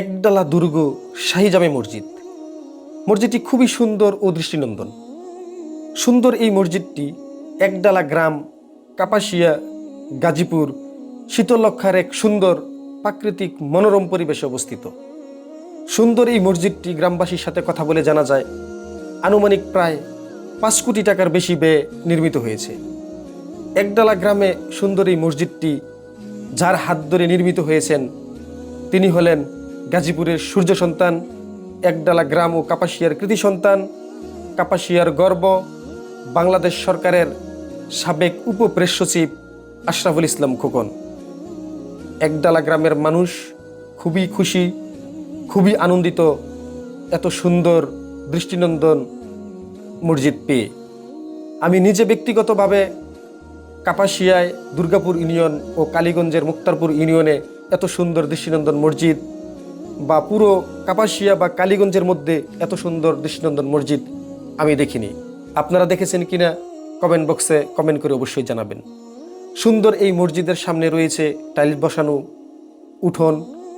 একডালা দুর্গ শাহী জামে মসজিদ। মসজিদটি খুবই সুন্দর ও দৃষ্টিনন্দন। সুন্দর এই মসজিদটি একডালা গ্রাম, কাপাসিয়া, গাজীপুর শীতলক্ষার এক সুন্দর প্রাকৃতিক মনোরম পরিবেশে অবস্থিত। সুন্দর এই মসজিদটি গ্রামবাসীর সাথে কথা বলে জানা যায়, আনুমানিক প্রায় পাঁচ কোটি টাকার বেশি ব্যয়ে নির্মিত হয়েছে। একডালা গ্রামে সুন্দর এই মসজিদটি, যার হাত ধরে নির্মিত হয়েছেন, তিনি হলেন গাজীপুরের সূর্য সন্তান, একডালা গ্রাম ও কাপাসিয়ার কৃতি সন্তান, কাপাসিয়ার গর্ব, বাংলাদেশ সরকারের সাবেক উপপ্রেস সচিব আশরাফুল ইসলাম খোকন। একডালা গ্রামের মানুষ খুবই খুশি, খুবই আনন্দিত, এত সুন্দর দৃষ্টিনন্দন মসজিদ পেয়ে। আমি নিজে ব্যক্তিগতভাবে কাপাসিয়ায় দুর্গাপুর ইউনিয়ন ও কালীগঞ্জের মুক্তারপুর ইউনিয়নে এত সুন্দর দৃষ্টিনন্দন মসজিদ বা পুরো কাপাসিয়া বা কালীগঞ্জের মধ্যে এত সুন্দর দৃষ্টিনন্দন মসজিদ আমি দেখিনি। আপনারা দেখেছেন কিনা কমেন্ট বক্সে কমেন্ট করে অবশ্যই জানাবেন। সুন্দর এই মসজিদের সামনে রয়েছে টাইলস বসানো, উঠোন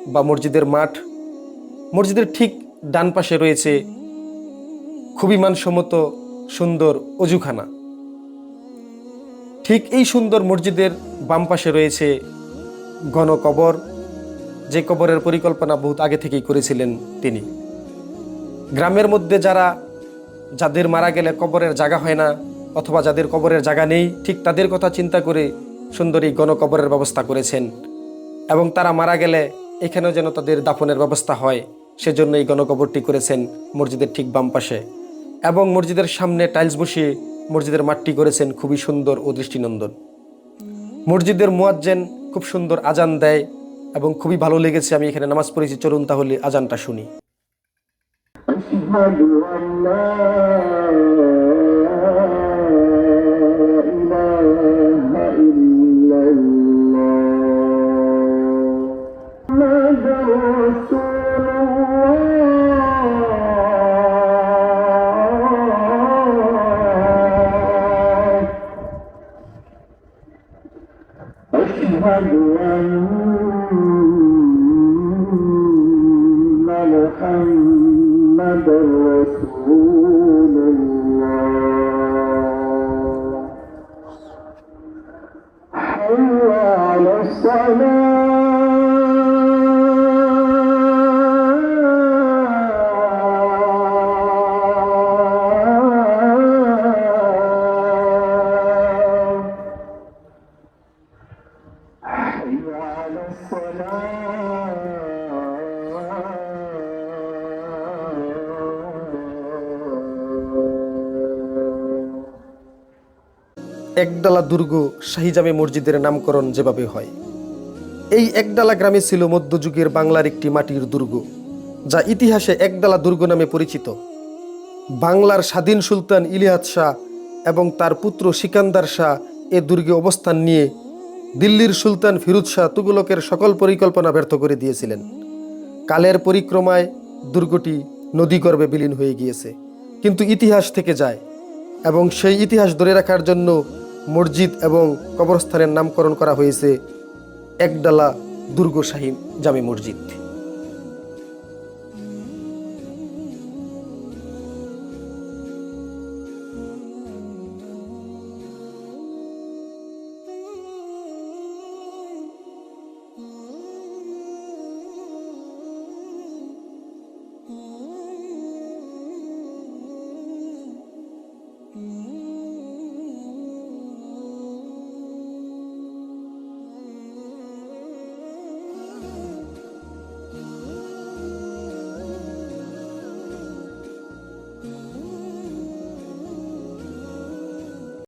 বা মসজিদের মাঠ। মসজিদের ঠিক ডান পাশে রয়েছে খুবই মানসম্মত সুন্দর অজুখানা। ঠিক এই সুন্দর মসজিদের বাম পাশে রয়েছে ঘন কবর যে কবরের পরিকল্পনা বহুত আগে থেকেই করেছিলেন তিনি। গ্রামের মধ্যে যারা, যাদের মারা গেলে কবরের জায়গা হয় না, অথবা যাদের কবরের জায়গা নেই, ঠিক তাদের কথা চিন্তা করে সুন্দরী গণকবরের ব্যবস্থা করেছেন। এবং তারা মারা গেলে এখানেও যেন তাদের দাফনের ব্যবস্থা হয় সেজন্য এই গণকবরটি করেছেন মসজিদের ঠিক বাম পাশে। এবং মসজিদের সামনে টাইলস বসিয়ে মসজিদের মাঠটি করেছেন খুবই সুন্দর ও দৃষ্টিনন্দন। মসজিদের মুয়াজ্জেন খুব সুন্দর আজান দেয় এবং খুবই ভালো লেগেছে আমি এখানে নামাজ পড়েছি চলুন তাহলে আজানটা শুনি আল্লাহ একডালা দুর্গ শাহিজামে মসজিদের নামকরণ যেভাবে হয়। এই একডালা গ্রামে ছিল মধ্যযুগের বাংলার একটি মাটির দুর্গ, যা ইতিহাসে একডালা দুর্গ নামে পরিচিত। বাংলার স্বাধীন সুলতান ইলিয়াত শাহ এবং তার পুত্র সিকান্দার শাহ এ দুর্গে অবস্থান নিয়ে দিল্লির সুলতান ফিরুজ শাহ তুগলকের সকল পরিকল্পনা ব্যর্থ করে দিয়েছিলেন। কালের পরিক্রমায় দুর্গটি নদীগর্ভে বিলীন হয়ে গিয়েছে, কিন্তু ইতিহাস থেকে যায় এবং সেই ইতিহাস ধরে রাখার জন্য মসজিদ এবং কবরস্থানের নামকরণ করা হয়েছে একডালা দুর্গশাহী জামে মসজিদ।